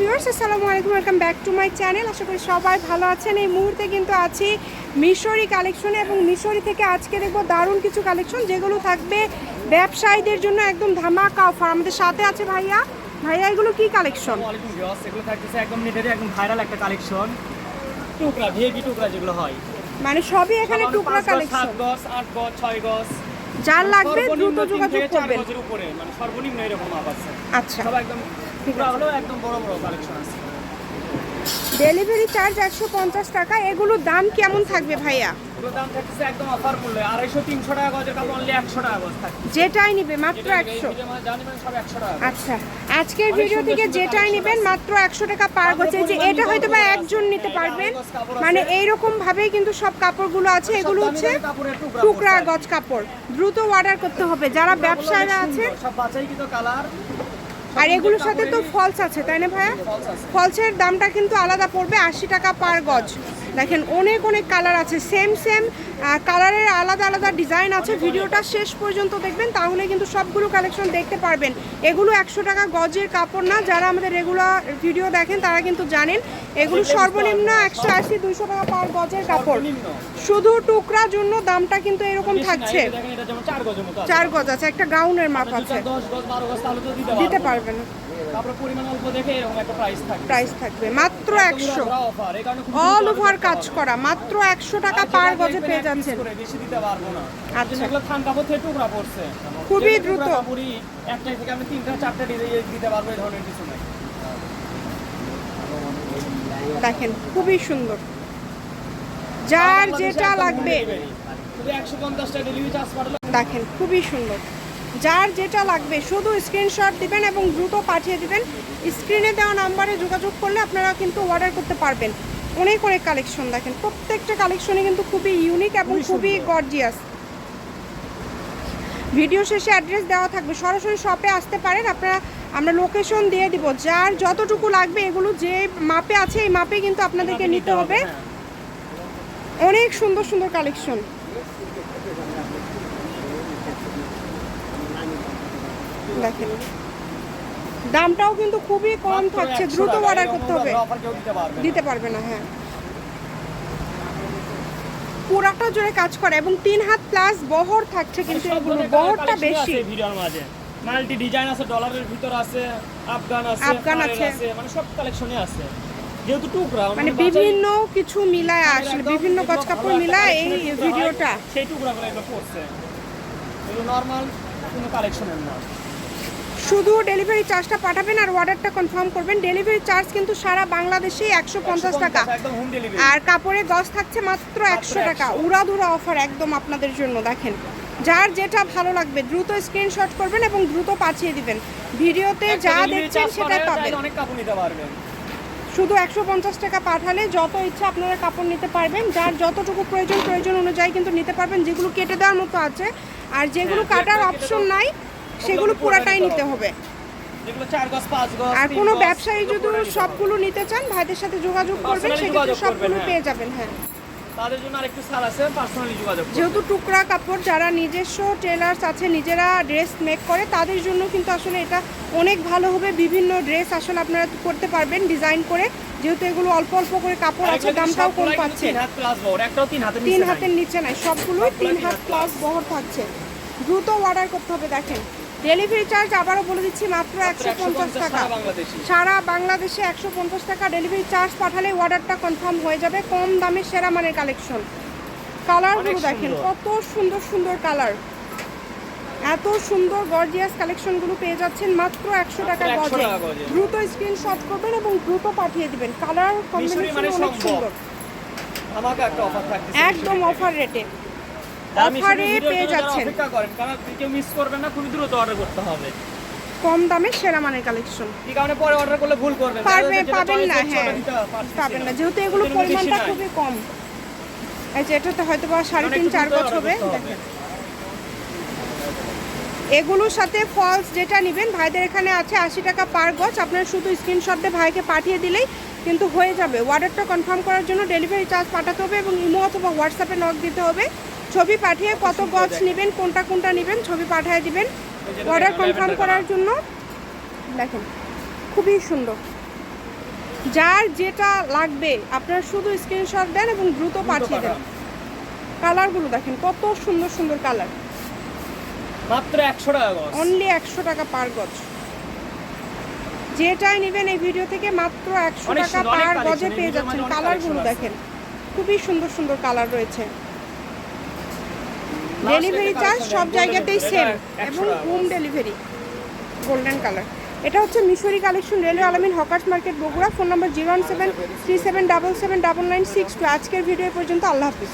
Viewers আসসালামু আলাইকুম welcome back to my channel আশা করি সবাই ভালো আছেন। এই মুহূর্তে কিন্তু আছি মিশরি কালেকশনে এবং মিশরি থেকে আজকে দেখব দারুণ কিছু কালেকশন যেগুলো থাকবে ব্যবসায়ীদের জন্য একদম ধামাকা অফার আমাদের সাথে আছে ভাইয়া। ভাইয়া এগুলো কি কালেকশন এগুলো থাকতেছে একদম নেটের একদম ভাইরাল একটা কালেকশন টুকরা ভিআইপি টুকরা যেগুলো হয়। মানে সবই এখানে টুকরা কালেকশন গজ আট গজ ছয় গজ। যার লাগবে দ্রুত যোগাযোগ করবেন। মানে সর্বনিম্ন এরকম আছে। আচ্ছা। সব একদম টুকরা হলেও একদম বড় বড় কালেকশন আছে। ডেলিভারি চার্জ একশো পঞ্চাশ টাকা এগুলোর দাম কেমন থাকবে ভাইয়া? যেটাই নিবে মাত্র একশো। মানে। আচ্ছা আজকের ভিডিও থেকে যেটাই নেবেন। মাত্র একশো টাকা পার গজ যে এটা হয়তো বা একজন নিতে পারবেন। মানে এইরকম ভাবেই কিন্তু সব কাপড়গুলো আছে এগুলো হচ্ছে টুকরা গজ কাপড়। দ্রুত অর্ডার করতে হবে যারা ব্যবসায়ীরা আছে সব কালার আর এগুলোর সাথে তো ফলস আছে, তাই না ভাইয়া? ফলসের দামটা কিন্তু আলাদা পড়বে আশি টাকা পার গজ। দেখেন অনেক অনেক কালার আছে সেম সেম কালারের আলাদা আলাদা ডিজাইন আছে। ভিডিওটা শেষ পর্যন্ত দেখবেন তাহলে কিন্তু সবগুলো কালেকশন দেখতে পারবেন। এগুলো একশো টাকা গজের কাপড় না যারা আমাদের রেগুলার ভিডিও দেখেন তারা কিন্তু জানেন এগুলো সর্বনিম্ন একশো আশি দুইশো টাকা পার গজের কাপড়। শুধু টুকরার জন্য দামটা কিন্তু এরকম থাকছে। চার গজ আছে একটা গাউনের মাপ আছে। দিতে পারবেন। প্রাইস থাকবে। মাত্র একশো। অল ওভার কাজ করা মাত্র একশো টাকা পার গজে পেয়ে যাচ্ছেন। না। আচ্ছা। টুকরা পড়ছে। খুবই দ্রুত। একটাই থেকে আমি তিনটা চারটা ডিজাইন দিতে পারব এই ধরনের কিছু নাই। দেখেন খুবই সুন্দর। যার যেটা লাগবে। দেখেন খুবই সুন্দর। যার যেটা লাগবে শুধু স্ক্রিনশট দিবেন এবং দ্রুত পাঠিয়ে দিবেন। স্ক্রিনে দেওয়া নাম্বারে যোগাযোগ করলে আপনারা কিন্তু অর্ডার করতে পারবেন। অনেক অনেক কালেকশন দেখেন। প্রত্যেকটা কালেকশনই কিন্তু খুবই ইউনিক এবং খুবই গর্জিয়াস ভিডিও শেষে অ্যাড্রেস দেওয়া থাকবে। সরাসরি শপে আসতে পারেন। আপনারা আমরা লোকেশন দিয়ে দিব। যার যতটুকু লাগবে এগুলো যে মাপে আছে এই মাপে কিন্তু আপনাদেরকে নিতে হবে। হ্যাঁ। অনেক সুন্দর সুন্দর কালেকশন দেখেন। দামটাও কিন্তু খুবই কম থাকছে দ্রুত অর্ডার করতে হবে। দিতে পারবে না। হ্যাঁ। পুরাটা জুড়ে কাজ করে এবং তিন হাত প্লাস বহর থাকছে কিন্তু এগুলো বহরটা বেশি। ভিডিওর মাঝে। মাল্টি ডিজাইন আছে ডলারের ভিতর আছে আফগান আছে আফগান আছে। মানে সব কালেকশনই আছে। যেহেতু টুকরা মানে বিভিন্ন কিছু মিলায় আসলে বিভিন্ন গজ কাপড় মিলায় এই টুকরা ভিডিওটা। সেই টুকরাগুলো এগুলো পড়ছে এগুলো নর্মাল কোনো কালেকশনের না। শুধু ডেলিভারি চার্জটা পাঠাবেন আর অর্ডারটা কনফার্ম করবেন। ডেলিভারি চার্জ কিন্তু সারা বাংলাদেশে একশো পঞ্চাশ টাকা। আর কাপড়ের গজ থাকছে মাত্র একশো টাকা। উড়াধুরা অফার একদম আপনাদের জন্য দেখেন। যার যেটা ভালো লাগবে দ্রুত স্ক্রিনশট করবেন এবং দ্রুত পাঠিয়ে দিবেন। ভিডিওতে যা দেখছেন সেটাই পাবেন। কাপড় শুধু একশো পঞ্চাশ টাকা পাঠালে যত ইচ্ছা আপনারা কাপড় নিতে পারবেন। যার যতটুকু প্রয়োজন প্রয়োজন অনুযায়ী কিন্তু নিতে পারবেন। যেগুলো কেটে দেওয়ার মতো আছে। আর যেগুলো হ্যাঁ, কাটার অপশন নাই সেগুলো পুরাটাই নিতে হবে। আর কোনো ব্যবসায়ী যদি। সবগুলো নিতে চান ভাইদের সাথে যোগাযোগ করবেন সেক্ষেত্রে সবগুলো হ্যাঁ। পেয়ে যাবেন হ্যাঁ। তাদের জন্য আরেকটু ছাড় আছে পার্সোনালি যোগাযোগ যেহেতু টুকরা কাপড় যারা নিজস্ব টেলার্স আছে নিজেরা ড্রেস মেক করে তাদের জন্য কিন্তু আসলে এটা অনেক ভালো হবে। বিভিন্ন ড্রেস আসলে আপনারা করতে পারবেন ডিজাইন করে। যেহেতু এগুলো অল্প অল্প করে কাপড় আছে দামটাও কম পাচ্ছেন তিন। হাতের নিচে নাই। সবগুলোই তিন হাত প্লাস বহর থাকছে। দ্রুত অর্ডার করতে হবে দেখেন। ডেলিভারি চার্জ আবারও বলে দিচ্ছি মাত্র একশো পঞ্চাশ টাকা। সারা বাংলাদেশে। একশো পঞ্চাশ টাকা ডেলিভারি চার্জ পাঠালে অর্ডারটা কনফার্ম হয়ে যাবে। কম দামে সেরা মানের কালেকশন কালারগুলো দেখেন কত সুন্দর সুন্দর কালার এত সুন্দর গর্জিয়াস কালেকশনগুলো পেয়ে যাচ্ছেন মাত্র একশো টাকা 100 গজে দ্রুত স্ক্রিনশট করবেন এবং দ্রুত পাঠিয়ে দিবেন। কালার কম্বিনেশন অনেক সুন্দর। একদম অফার রেটে অফারে পেয়ে যাচ্ছেন। অপেক্ষা করেন কারণ কেউ মিস করবেন না খুবই দ্রুত অর্ডার করতে হবে। কম দামে সেরা মানের কালেকশন কারণে পরে অর্ডার করলে ভুল করবেন। পারবে পাবেন না হ্যাঁ পাবেন না। যেহেতু এগুলো পরিমাণটা খুবই কম। এই যে এটাতে হয়তো বা সাড়ে তিন চার order হবে। এগুলোর সাথে ফলস যেটা নেবেন। ভাইদের এখানে আছে আশি টাকা পার গজ। আপনারা শুধু স্ক্রিনশট দিয়ে ভাইকে পাঠিয়ে দিলেই কিন্তু হয়ে যাবে। অর্ডারটা কনফার্ম করার জন্য ডেলিভারি চার্জ পাঠাতে হবে এবং ইমো অথবা হোয়াটসঅ্যাপে নক দিতে হবে। ছবি পাঠিয়ে কত গজ নেবেন কোনটা কোনটা নেবেন ছবি পাঠিয়ে দিবেন। অর্ডার কনফার্ম করার জন্য দেখেন খুবই সুন্দর। যার যেটা লাগবে আপনারা শুধু স্ক্রিনশট দেন এবং দ্রুত পাঠিয়ে দেন। কালারগুলো দেখেন কত সুন্দর সুন্দর কালার মাত্র একশো টাকা গজ। অনলি একশো টাকা পার গজ। যেটাই নেবেন এই ভিডিও থেকে মাত্র একশো টাকা পার গজে পেয়ে যাচ্ছেন কালারগুলো দেখেন। খুবই সুন্দর সুন্দর কালার রয়েছে। ডেলিভারি চার্জ সব জায়গাতেই সেম এবং হোম ডেলিভারি গোল্ডেন কালার এটা হচ্ছে মিশরি collection railway Alamin hawkers market Bogura phone number zero one seven three seven double seven double nine six two আজকের ভিডিও পর্যন্ত আল্লাহ হাফিজ।